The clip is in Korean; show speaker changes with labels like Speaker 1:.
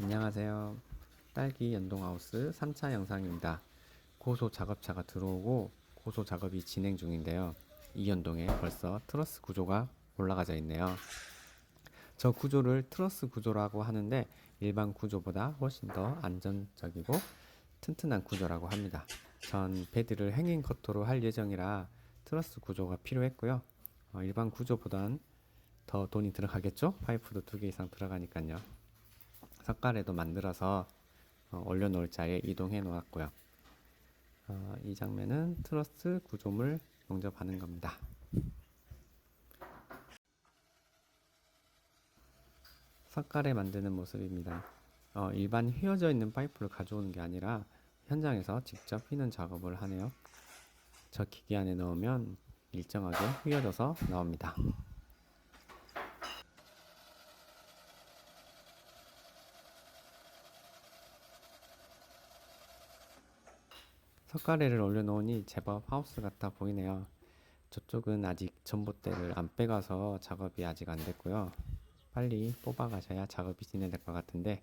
Speaker 1: 안녕하세요. 딸기 연동하우스 3차 영상입니다. 고소 작업차가 들어오고 고소 작업이 진행 중인데요. 이 연동에 벌써 트러스 구조가 올라가져 있네요. 저 구조를 트러스 구조라고 하는데 일반 구조보다 훨씬 더 안전적이고 튼튼한 구조라고 합니다. 전 베드를 행인 커터로 할 예정이라 트러스 구조가 필요했고요. 어, 일반 구조보단 더 돈이 들어가겠죠? 파이프도 두 개 이상 들어가니까요. 석가래도 만들어서 어, 올려놓을 자리에 이동해 놓았고요. 어, 이 장면은 트러스 구조물 용접하는 겁니다. 석가래 만드는 모습입니다. 어, 일반 휘어져 있는 파이프를 가져오는 게 아니라 현장에서 직접 휘는 작업을 하네요. 저 기계 안에 넣으면 일정하게 휘어져서 나옵니다. 석가래를 올려놓으니 제법 하우스 같아 보이네요. 저쪽은 아직 전봇대를 안 빼가서 작업이 아직 안 됐고요. 빨리 뽑아가셔야 작업이 진행될 것 같은데